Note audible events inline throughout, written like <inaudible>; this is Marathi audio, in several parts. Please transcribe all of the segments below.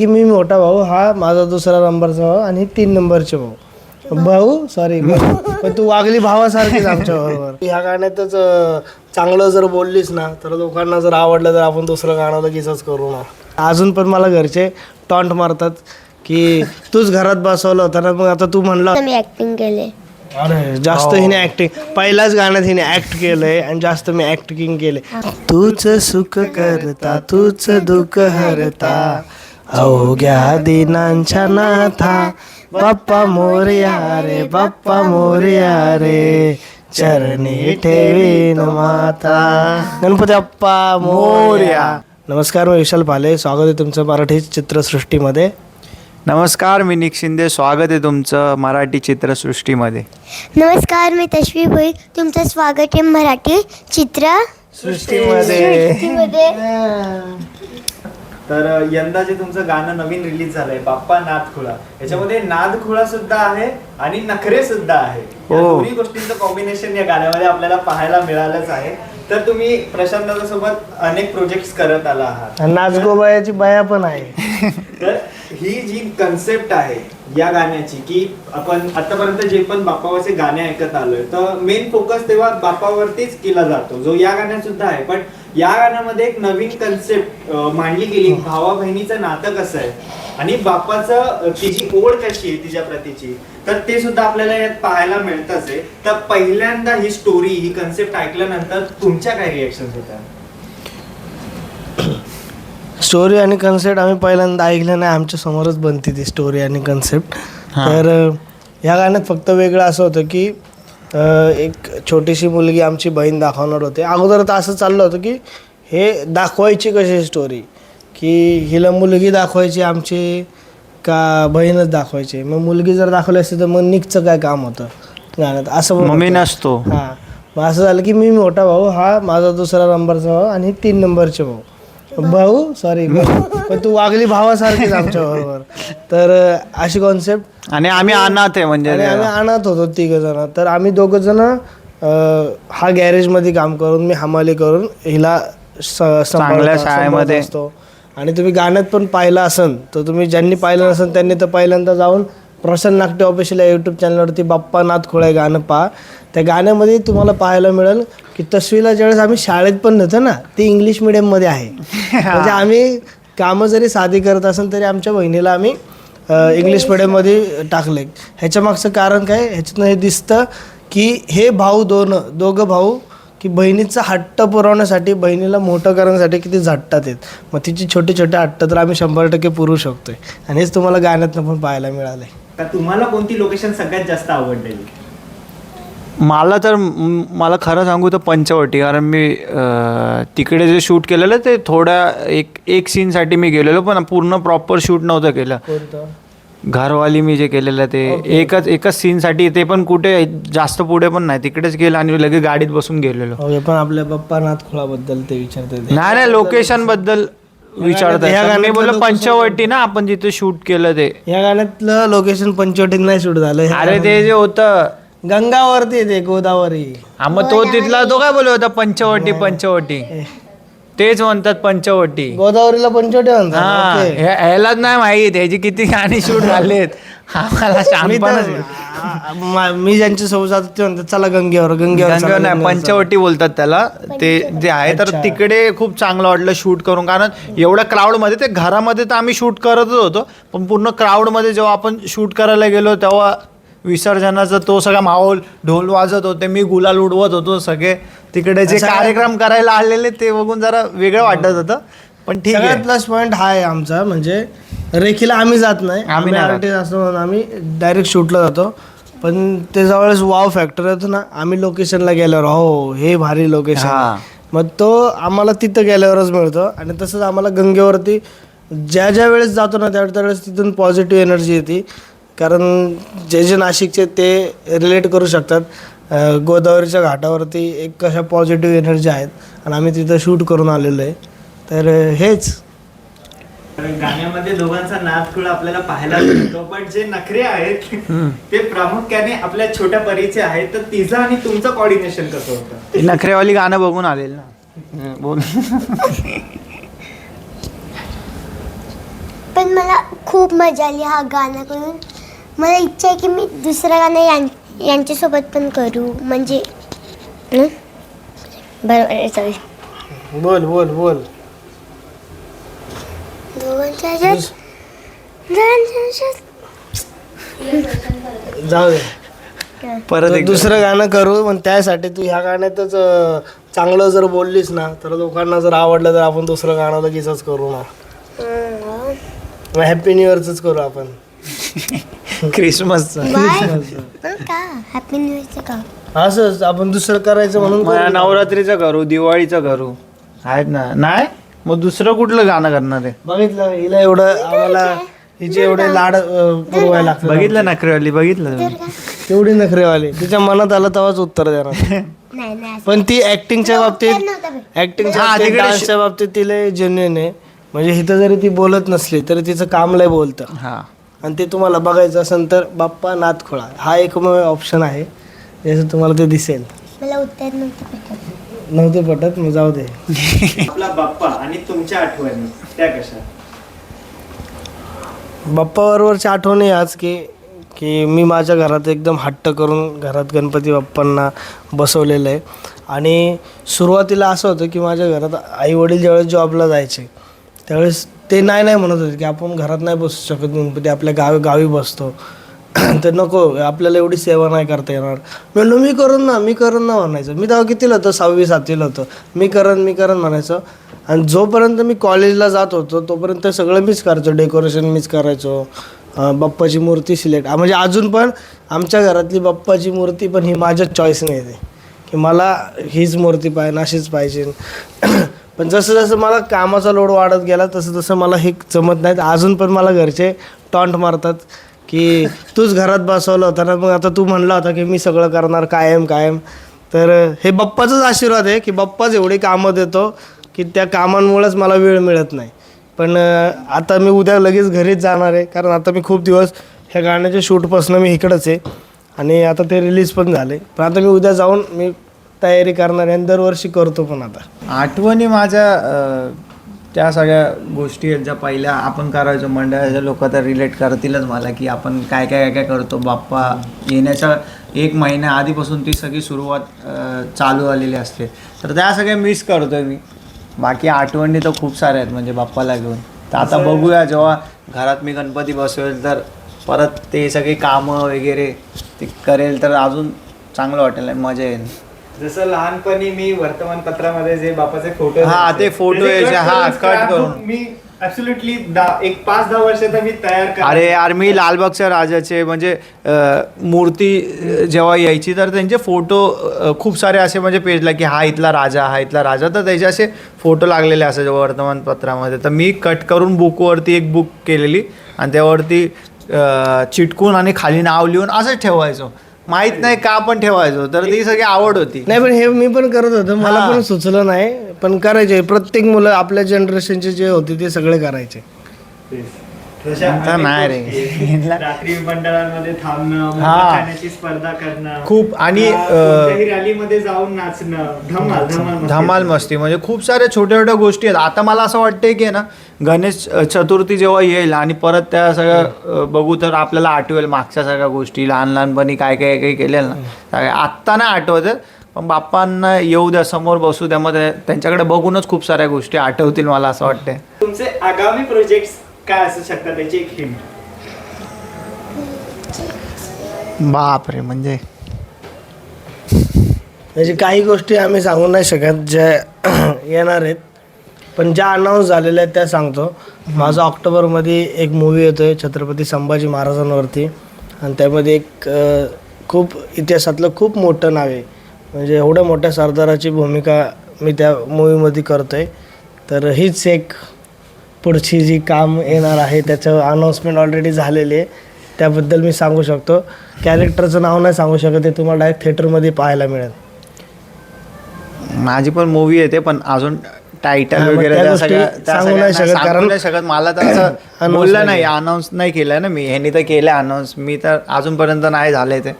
की मी मोठा भाऊ हा माझा दुसरा नंबरचा भाऊ आणि तीन नंबरचे भाऊ. भाऊ सॉरी पण तू वागली भावासारखीच आमच्या बरोबर. ह्या गाण्यातच चांगलं जर बोललीस ना तर लोकांना जर आवडलं तर आपण दुसरं गाणं लगेचच करू ना. अजून पण मला घरचे टॉन्ट मारतात की तूच घरात बसवलं होतं ना मग आता तू म्हणला मी ऍक्टिंग केले अरे जास्त हिने ऍक्टिंग पहिल्याच गाण्यात हिने ऍक्ट केलंय आणि जास्त मी ऍक्टिंग केले तूच सुख करता तूच दुःख हरता. अवघ्या दिनांच्या नाथा बाप्पा मोरया रे बाप्पा मोरया रे. चरणी ठेवीन माता. गणपती बाप्पा मोरया. नमस्कार मी विशाल पाले. स्वागत आहे तुमचं मराठी चित्रसृष्टीमध्ये. नमस्कार मी निक शिंदे. स्वागत आहे तुमचं मराठी चित्रसृष्टीमध्ये. नमस्कार मी तश्वी भोई. तुमचं स्वागत आहे मराठी चित्र सृष्टीमध्ये. मध्ये तर यंदा जे तुमचं गाणं नवीन रिलीज झालंय बाप्पा नादखुळा याच्यामध्ये नादखुळा सुद्धा आहे आणि नखरे सुद्धा आहे. या हो. दोन्ही गोष्टींचं कॉम्बिनेशन या गाण्यामध्ये आपल्याला पाहायला मिळालंच आहे. तर तुम्ही प्रशांत सोबत अनेक प्रोजेक्ट करत आला आहात. नाचगोबायाची बाया पण आहे. <laughs> तर ही जी कन्सेप्ट आहे या गाण्याची की आपण आतापर्यंत जे पण बाप्पावरचे गाणे ऐकत आलोय तर मेन फोकस तेव्हा बाप्पावरतीच केला जातो जो या गाण्यात सुद्धा आहे. पण या गाण्यामध्ये एक नवीन कन्सेप्ट मांडली गेली. भावा बहिणीचं नातं कसं आहे? आणि बाप्पाचं अं, तिची ओढ कशी आहे तिच्या प्रतीची तर ते सुद्धा आपल्याला यात पाहायला मिळतच आहे. तर पहिल्यांदा ही स्टोरी ही कन्सेप्ट ऐकल्यानंतर तुमच्या काय रिएक्शन होत्या स्टोरी आणि कन्सेप्ट आम्ही पहिल्यांदा ऐकलं नाही. आमच्या समोरच बनती ती स्टोरी आणि कन्सेप्ट तर ह्या गाण्यात फक्त वेगळं असं होतं की एक छोटीशी मुलगी आमची बहीण दाखवणार होते. अगोदर तर असं चाललं होतं की हे दाखवायची कशी स्टोरी की हिला मुलगी दाखवायची आमची का बहीणच दाखवायची? मग मुलगी जर दाखवली असती तर मग निकचं काय काम होतं? गाण्यात असं मम्मी. नसतो. हा. मग असं झालं की मी मोठा भाऊ हा माझा दुसरा नंबरचा भाऊ आणि तीन नंबरचे भाऊ. भाऊ सॉरी <laughs> पण तू वागली भावासारखीच आमच्या बरोबर तर अं, अशी कॉन्सेप्ट आणि आम्ही अनाथ आहे म्हणजे आणि आम्ही आणत होतो तिघ जण. तर आम्ही दोघं जण हा गॅरेजमध्ये काम करून मी हमाली करून हिला स- सांभाळतो- शाळेमध्ये. सांभाळत असतो. आणि तुम्ही गाण्यात पण पाहिलं असन तर तुम्ही ज्यांनी पाहिलं नसेल त्यांनी तर पहिल्यांदा जाऊन प्रसन्न नागटे ऑफिशियल या यूट्यूब चॅनलवरती बाप्पा नाथ खोळे गाणं पहा. त्या गाण्यामध्ये तुम्हाला पाहायला मिळेल की तस्वीला ज्यावेळेस आम्ही शाळेत पण नव्हतं ना ती इंग्लिश मिडियममध्ये आहे. <laughs> म्हणजे आम्ही कामं जरी साधी करत असेल तरी आमच्या बहिणीला आम्ही इंग्लिश मिडियममध्ये टाकले ह्याच्या मागचं कारण काय? ह्याच्यातनं हे दिसतं की हे भाऊ दोन दोघं भाऊ की बहिणीचा हट्ट पुरवण्यासाठी बहिणीला मोठं करण्यासाठी किती झटतात आहेत मग तिची छोटे छोटे हट्ट तर आम्ही शंभर टक्के पुरू शकतोय. आणि हेच तुम्हाला गाण्यातनं पण पाहायला मिळालंय. तर तुम्हाला कोणती लोकेशन सगळ्यात जास्त आवडलेली? मला तर मला खरं सांगू तर पंचवटी कारण मी तिकडे जे शूट केलेलं ते थोड्या एक एक सीनसाठी मी गेलेलो पण पूर्ण प्रॉपर शूट नव्हतं केलं. घरवाली मी जे केलेलं ते एकच एकच सीनसाठी ते पण कुठे जास्त पुढे पण नाही तिकडेच गेलं आणि लगेच गाडीत बसून गेलेलो. पण आपल्या बाप्पा नाथखोळाबद्दल ते विचारते ते. नाही नाही लोकेशनबद्दल ह्या विचारताय मी बोललो पंचवटी ना आपण जिथे शूट केलं ते. या गाण्यातलं लोकेशन पंचवटीत नाही शूट झालं. अरे ते जे होतं गंगावरती ते गोदावरी. हा मग तो तिथला तो काय बोलत होता? पंचवटी पंचवटी. तेच म्हणतात पंचवटी. गोदावरीला पंचवटी म्हणतात. ओके. हे- ह्यालाच नाही माहीत. ह्याची किती गाणी शूट झालेत. आम्हाला मी शहाणपणच तर आ- मा- मी ज्यांच्या सोबत जातो ते म्हणतात चला गंगेवर गंगेवर चला, नाही गंगेवर चला." पंचवटी बोलतात त्याला. ते जे आहे तर अच्छा. तिकडे खूप चांगलं वाटलं शूट करून. कारण एवढ्या crowd मध्ये ते घरामध्ये तर आम्ही शूट करतच होतो. पण पूर्ण crowd मध्ये जेव्हा आपण शूट करायला गेलो तेव्हा विसर्जनाचा तो सगळा माहोल ढोल वाजत होते मी गुलाल उडवत होतो सगळे. तिकडे जे कार्यक्रम करायला आलेले ते बघून जरा वेगळं वाटत होतं पण ठीक आहे. प्लस पॉईंट हा आहे आमचा म्हणजे रेखीला आम्ही जात नाही. आम्ही. आर्टिस्ट असतो म्हणून आम्ही डायरेक्ट शूटला जातो. पण ते जवळच वाव फॅक्टर येतो ना आम्ही लोकेशनला गेल्यावर हो हे भारी लोकेशन हा. मग तो आम्हाला तिथं गेल्यावरच मिळतो आणि तसंच आम्हाला गंगेवरती ज्या ज्या वेळेस जातो ना त्या त्यावेळेस तिथून पॉझिटिव्ह एनर्जी येते. कारण जे जे नाशिकचे ते रिलेट करू शकतात. गोदावरीच्या घाटावरती एक कशा पॉझिटिव्ह एनर्जी आहेत आणि आम्ही तिथं शूट करून आलेलो आहे. तर हेच. गाण्यामध्ये दोघांचा नादखुळा आपल्याला पाहायला मिळतो पण जे नखरे आहेत ते प्रामुख्याने आपल्या छोट्या परीचे आहेत. तर तिचं आणि तुमचं कॉर्डिनेशन कसं होतं? नखरेवाली गाणं बघून आलेल ना. बोल. पण मला खूप मजा आली हा गाणं करून. मला इच्छा आहे की मी दुसरं गाणं यां यांच्यासोबत पण करू. म्हणजे हं? बरोबर सॉरी बोल बोल बोल. दोघांच्या ह्याच्यात दोघांच्या ह्याच्यात जाऊ दे. परत तर एकदा. दुसरं गाणं करू पण त्यासाठी तू ह्या गाण्यातच अं, चांगलं जर बोललीस ना तर लोकांना जर आवडलं तर आपण दुसरं गाणं लगेचच करू ना. हं. हॅपी न्यू इयरच करू आपण. <laughs> क्रिसमसचं बाय का हॅपी न्यू इयरचं का असंच आपण दुसरं करायचं म्हणून मला करू. नवरात्रीचं करू दिवाळीचं करू. आहेत ना. नाही? मग दुसरं कुठलं गाणं करणार आहे? बघितलं हिला एवढं आम्हाला हिचे एवढे लाड अं, पुरवायला लागतात बघितलं नखरेवाली बघितलं तुम्ही? तेवढी नखरेवाली. तिच्या मनात आलं तेव्हाच उत्तर देणार. <laughs> नाही नाही असं पण ती ऍक्टिंगच्या बाबतीत नव्हतं बे. ऍक्टिंगच्या हा, बाबतीत तिकडे डान्सच्या बाबतीत तिला जेन्युन आहे. म्हणजे इथं जरी ती बोलत नसली तरी तिचं काम लय बोलतं. हा. आणि ते तुम्हाला बघायचं असेल तर बाप्पा नाथखोळा हा एकमेव ऑप्शन आहे. जसं तुम्हाला ते दिसेल. मला उत्तर नव्हतं पटत. नव्हते पटत मग जाऊ दे. <laughs> आपला बाप्पा आणि तुमच्या आठवणी त्या कशा? बाप्पाबरोबरची आठवणी आज की की मी माझ्या घरात एकदम हट्ट करून घरात गणपती बाप्पांना बसवलेलं आहे. आणि सुरुवातीला असं होतं की माझ्या घरात आई वडील ज्यावेळेस जॉबला जायचे त्यावेळेस ते नाही नाही म्हणत होते की आपण घरात नाही बसू शकत गणपती आपल्या गावी गावी बसतो. <clears throat> तर नको आपल्याला एवढी सेवा नाही करता येणार. म्हणलो मी करून ना मी करून ना म्हणायचं. मी तेव्हा कितीला होतो? सहावी सातवीला होतो. मी करण मी करण म्हणायचं. आणि जोपर्यंत मी कॉलेजला जात होतो तोपर्यंत सगळं मीच करायचो. डेकोरेशन मीच करायचो. बाप्पाची मूर्ती सिलेक्ट. म्हणजे अजून पण आमच्या घरातली बाप्पाची मूर्ती पण ही माझ्याच चॉईसने येते. की मला हीच मूर्ती पाहिजे अशीच पाहिजे. <clears throat> पण जसं जसं मला कामाचा लोड वाढत गेला तसं तसं मला हे जमत नाहीत. अजून पण मला घरचे टॉन्ट मारतात की तूच घरात बसवलं होतं ना मग आता तू म्हणला होता की मी सगळं करणार कायम कायम. तर हे बाप्पाचाच आशीर्वाद आहे की बाप्पाच एवढी कामं देतो की त्या कामांमुळेच मला वेळ मिळत नाही. पण आता मी उद्या लगेच घरीच जाणार आहे कारण आता मी खूप दिवस ह्या गाण्याच्या शूटपासून मी इकडंच आहे. आणि आता ते रिलीज पण झाले पण आता मी उद्या जाऊन मी तयारी करणार आणि दरवर्षी करतो पण आता. आठवणी माझ्या अं, त्या सगळ्या गोष्टी आहेत ज्या पहिल्या आपण करायचो. मंडळाचे लोक तर रिलेट करतीलच मला की आपण काय काय काय काय करतो. बाप्पा येण्याच्या एक महिन्या आधीपासून ती सगळी सुरुवात अं, चालू आलेली असते. तर त्या सगळ्या मिस करतोय मी. बाकी आठवणी तर खूप साऱ्या आहेत म्हणजे बाप्पाला घेऊन. तर आता बघूया जेव्हा घरात मी गणपती बसवेल तर परत ते सगळे कामं वगैरे ते करेल तर अजून चांगलं वाटेल आणि मजा येईल. जसं लहानपणी मी वर्तमानपत्रामध्ये जे बापाचे फोटो हा, ते यायचे, हा, cut करून. मी ऍब्सोल्युटली एक पाच दहा वर्ष तर मी तयार. अरे यार मी लालबागच्या राजाचे म्हणजे मूर्ती जेव्हा यायची तर त्यांचे फोटो खूप सारे असे म्हणजे पेजला की हा इथला राजा हा इथला राजा तर त्याचे असे फोटो लागलेले असायचे वर्तमानपत्रामध्ये तर मी कट करून बुकवरती एक बुक केलेली आणि त्यावरती चिटकून आणि खाली नाव लिहून असंच ठेवायचो माहीत नाही का पण ठेवायचो तर ती सगळी आवड होती. नाही पण हे मी पण करत होतो. मला. पण सुचलं नाही पण करायचे. प्रत्येक मुलं आपल्या जनरेशनचे जे होते ते सगळे करायचे. अनेक नाही रे. <laughs> रात्री मंडळांमध्ये थांबणं हा. खाण्याची स्पर्धा करणं. खूप आणि, रॅलीमध्ये जाऊन नाचणं. धमाल धमाल मस्ती. धमाल मस्ती. म्हणजे खूप साऱ्या छोट्या छोट्या गोष्टी आहेत. आता मला असं वाटतंय की ना गणेश चतुर्थी जेव्हा येईल आणि परत त्या सगळ्या बघू तर आपल्याला आठवेल मागच्या सगळ्या गोष्टी लहान लहानपणी काय काय काय केलेलं ना. आत्ता नाही आठवत पण बाप्पांना येऊ द्या समोर बसू द्या. मग त्या- त्यांच्याकडे बघूनच खूप साऱ्या गोष्टी आठवतील मला असं वाटतंय. तुमचे आगामी प्रोजेक्ट काय असू शकतात त्याची एक हिंट बापरे म्हणजे? म्हणजे काही गोष्टी आम्ही सांगू नाही शकत ज्या <clears throat> येणार आहेत. पण ज्या अनाऊन्स झालेल्या आहेत त्या सांगतो. माझा ऑक्टोबरमध्ये एक मूवी येतोय छत्रपती संभाजी महाराजांवरती. आणि त्यामध्ये एक अ, खूप इतिहासातलं खूप मोठं नाव आहे. म्हणजे एवढ्या मोठ्या सरदाराची भूमिका मी त्या मूवीमध्ये करतो आहे तर हीच एक पुढची जी काम येणार आहे त्याचं अनाऊन्समेंट ऑलरेडी झालेली आहे. त्याबद्दल मी सांगू शकतो. कॅरेक्टरचं नाव नाही सांगू शकत ते तुम्हाला डायरेक्ट थिएटरमध्ये पाहायला मिळेल. माझी पण मूवी येते पण अजून टायटल मग वगैरे त्या त्या गोष्टी सगळ्या त्या सांगू सगळ्या नाही शकत, सांगू कारण- नाही शकत. मला तर असं <coughs> Announce बोललं नाही. अनाऊन्स नाही केलं ना मी. ह्यांनी तर केलं अनाऊन्स मी तर अजूनपर्यंत नाही झालंय ते.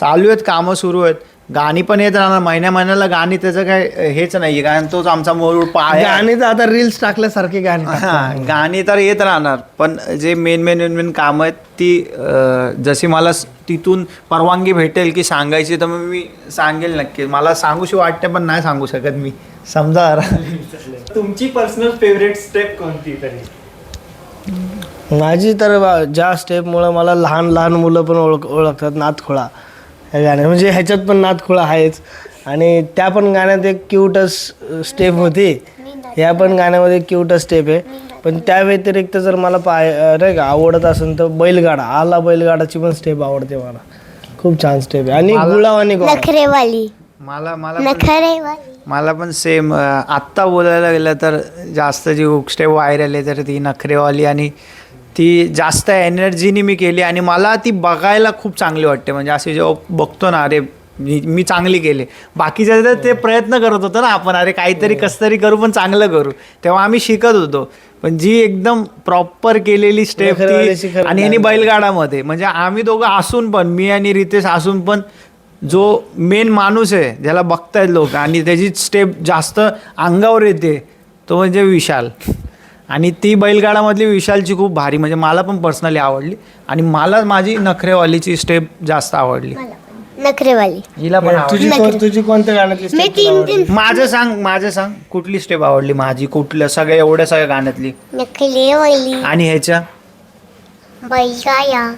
चालू आहेत कामं सुरू आहेत. गाणी पण येत राहणार. महिन्या महिन्याला गाणी त्याचं काय हेच नाही कारण तोच आमचा मूळ पाय. गाणी तर आता रील्स टाकल्यासारखे गाणी. हा गाणी तर येत राहणार. पण जे मेन मेन मेन मेन कामं आहेत ती अं, जशी मला स- तिथून परवानगी भेटेल की सांगायची तर मग मी सांगेल नक्की. मला सांगूशी वाटते पण नाही सांगू शकत मी. समजा. तुमची पर्सनल फेवरेट स्टेप कोणती तरी? माझी तर बा- ज्या स्टेपमुळं मला लहान लहान मुलं पण ओळख ओळखतात नाथखोळा या गाण्यात म्हणजे ह्याच्यात पण नाथखोळा आहेच. आणि त्या पण गाण्यात एक क्यूटच स्टेप होती. या पण गाण्यामध्ये क्यूटच स्टेप आहे. पण त्या व्यतिरिक्त जर मला पाय नाही का आवडत असेल तर बैलगाडा. आला बैलगाडाची पण स्टेप आवडते मला. खूप छान स्टेप आहे. आणि गुळाव आणि नखरेवाली. मला मला पण- नखरेवाली. मला पण सेम आत्ता बोलायला गेलं तर जास्त जी स्टेप व्हायरल आहे तर ती नखरेवाली आणि ती जास्त एनर्जीनी मी केली आणि मला ती बघायला खूप चांगली वाटते. म्हणजे असे जेव्हा बघतो ना अरे मी चांगली केले. बाकीच्या तर ते प्रयत्न करत होतो ना आपण अरे काहीतरी कसं तरी करू पण चांगलं करू. तेव्हा आम्ही शिकत होतो. पण जी एकदम प्रॉपर केलेली स्टेप आणि यांनी बैलगाडामध्ये. म्हणजे आम्ही दोघं असून पण मी आणि रितेश असून पण जो मेन माणूस आहे ज्याला बघतायत लोक आणि त्याची स्टेप जास्त अंगावर येते तो म्हणजे विशाल. आणि ती बैलगाडामधली विशालची खूप भारी म्हणजे मला पण पर्सनली आवडली. आणि मला माझी नखरेवालीची स्टेप जास्त आवडली. नखरेवाली. हिला पण आवडली. तुझी कोण- तुझी कोणत्या गाण्यातली मी step तुला तीन आवडली? तीन माझं सांग माझं सांग. कुठली स्टेप आवडली माझी? कुठल्या सगळ्या एवढ्या सगळ्या गाण्यातली. नखरेवाली. आणि ह्याच्या? बैलगाया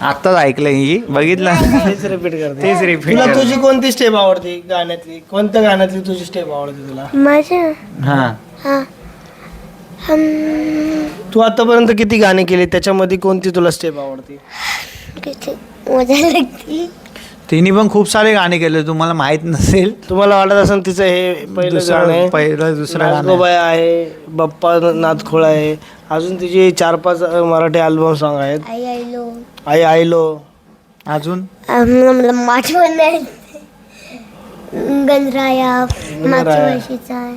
आत्ताच ऐकलं ही. बघितलं? तेच रिपीट करते. तेच रिपीट तुला तुझी कोणती स्टेप आवडते गाण्यातली? कोणत्या गाण्यातली तुझी स्टेप आवडते तुला? माझं? हां. हा. तू आतापर्यंत किती गाणी केली? त्याच्यामध्ये कोणती तुला स्टेप आवडते? किती? मजा लागते. तिने पण खूप सारे गाणे केले. तुम्हाला माहीत नसेल. तुम्हाला वाटत असेल तिचं हे पहिलं दुसरं- गाणं आहे. पहिलं दुसरं गाणं आहे. नागोबाई आहे बाप्पा नाथखोळा आहे. अजून तिचे चार पाच अ, मराठी अल्बम सॉन्ग आहेत. आई आईलो आई आईलो अजून? मला माठवण नाही. गंधराया मातृभाषेचा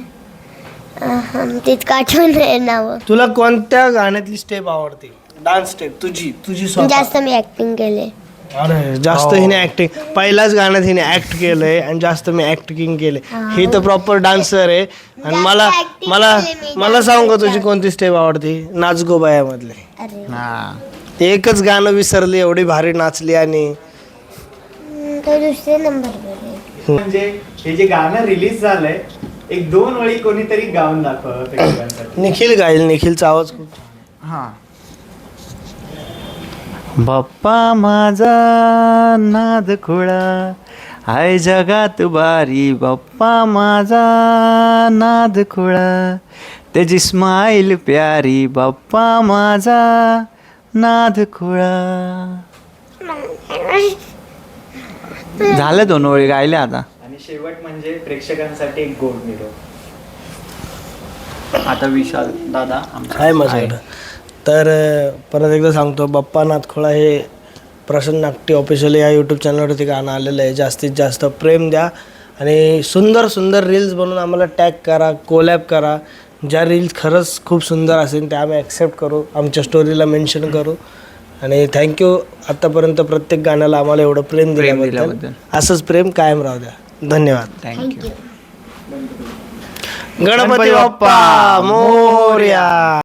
तितकं आठवण नाव तुला कोणत्या गाण्यातली स्टेप आवडते? डान्स स्टेप तुझी तुझी स्वतः. जास्त मी ऍक्टिंग केले अरे जास्त हो. हिने ऍक्टिंग पहिल्याच गाण्यात हिने ऍक्ट केलंय आणि जास्त मी ऍक्टिंग केले ही. तर प्रॉपर डान्सर आहे. आणि मला acting मला मी मला सांगू का तुझी. कोणती स्टेप आवडते? नाच गो बायामधले. अरे. हा. एकच गाणं विसरली एवढी भारी नाचली आणि तो दुसरे नंबर म्हणजे हे जे गाणं रिलीज झालंय एक दोन वेळी कोणीतरी गाऊन दाखवा प्रेक्षकांसाठी <coughs> निखिल गाईल निखिलचा आवाज खूप हा. बाप्पा माझा नाद खुळा हाय जगात बारी बाप्पा माझा नाद खुळा त्याची स्माईल प्यारी. बाप्पा माझा नाद खुळा. <laughs> झालं दोन ओळी गायले आता. शेवट म्हणजे प्रेक्षकांसाठी एक गोड निरोप आता विशाल दादा आहे. माझ्याकडं तर परत एकदा सांगतो बाप्पा नाथखोळा हे प्रसन्न नाट्य ऑफिशियल या यूट्यूब चॅनलवरती गाणं आलेलं आहे. जास्तीत जास्त प्रेम द्या आणि सुंदर सुंदर रील्स बनवून आम्हाला टॅग करा कोलॅब करा. ज्या रील्स खरंच खूप सुंदर असेल त्या आम्ही ॲक्सेप्ट करू. आमच्या स्टोरीला मेन्शन करू. आणि थँक्यू आत्तापर्यंत प्रत्येक गाण्याला आम्हाला एवढं प्रेम दिल्याबद्दल. असंच प्रेम कायम राहू द्या. धन्यवाद. Thank you Ganpati Bappa Morya.